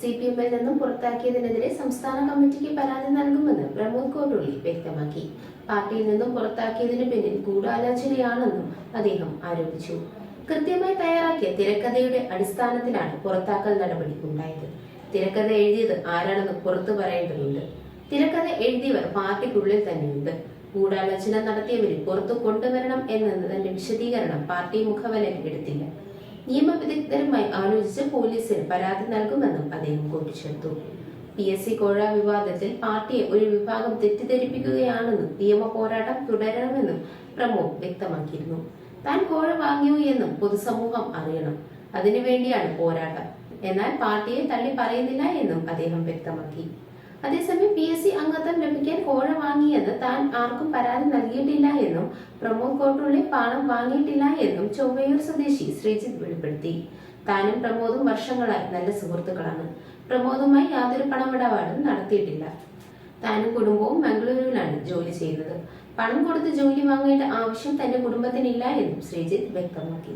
C P എമ്മിൽ നിന്നും പുറത്താക്കിയതിനെതിരെ സംസ്ഥാന കമ്മിറ്റിക്ക് പരാതി നൽകുമെന്ന് പ്രമോദ് കോട്ടുള്ളി വ്യക്തമാക്കി. പാർട്ടിയിൽ നിന്നും പുറത്താക്കിയതിന് പിന്നിൽ ഗൂഢാലോചനയാണെന്നും അദ്ദേഹം ആരോപിച്ചു. കൃത്യമായി തയ്യാറാക്കിയ തിരക്കഥയുടെ അടിസ്ഥാനത്തിലാണ് പുറത്താക്കൽ നടപടി ഉണ്ടായത്. തിരക്കഥ എഴുതിയത് ആരാണെന്ന് പുറത്തു പറയേണ്ടതുണ്ട്. തിരക്കഥ എഴുതിയവർ പാർട്ടിക്കുള്ളിൽ തന്നെയുണ്ട്. ഗൂഢാലോചന നടത്തിയവരിൽ പുറത്തു കൊണ്ടുവരണം എന്നതിന്റെ വിശദീകരണം പാർട്ടി മുഖവലയിൽ എടുത്തില്ല. നിയമവിദഗ്ധരുമായി ആലോചിച്ച് പോലീസിന് പരാതി നൽകുമെന്നും അദ്ദേഹം കൂട്ടിച്ചേർത്തു. പി എസ് സി കോഴ വിവാദത്തിൽ പാർട്ടിയെ ഒരു വിഭാഗം തെറ്റിദ്ധരിപ്പിക്കുകയാണെന്നും നിയമ പോരാട്ടം തുടരണമെന്നും പ്രമോദ് വ്യക്തമാക്കിയിരുന്നു. താൻ കോഴ വാങ്ങിയോ എന്നും പൊതുസമൂഹം അറിയണം. അതിനുവേണ്ടിയാണ് പോരാട്ടം. എന്നാൽ പാർട്ടിയെ തള്ളി പറയുന്നില്ല എന്നും അദ്ദേഹം വ്യക്തമാക്കി. അതേസമയം പി എസ് സി അംഗത്വം ലഭിക്കാൻ കോഴ വാങ്ങിയെന്ന് താൻ ആർക്കും പരാതി നൽകിയിട്ടില്ല എന്നും പ്രമോദ് കോട്ടുള്ളി പണം വാങ്ങിയിട്ടില്ല എന്നും ചൊവ്വയൂർ സ്വദേശി ശ്രീജിത്ത് വെളിപ്പെടുത്തി. താനും പ്രമോദും വർഷങ്ങളായി നല്ല സുഹൃത്തുക്കളാണ്. പ്രമോദുമായി യാതൊരു പണമിടപാടും നടത്തിയിട്ടില്ല. താനും കുടുംബവും മംഗളൂരുവിലാണ് ജോലി ചെയ്യുന്നത്. പണം കൊടുത്ത് ജോലി വാങ്ങേണ്ട ആവശ്യം തന്റെ കുടുംബത്തിനില്ല എന്നും ശ്രീജിത്ത് വ്യക്തമാക്കി.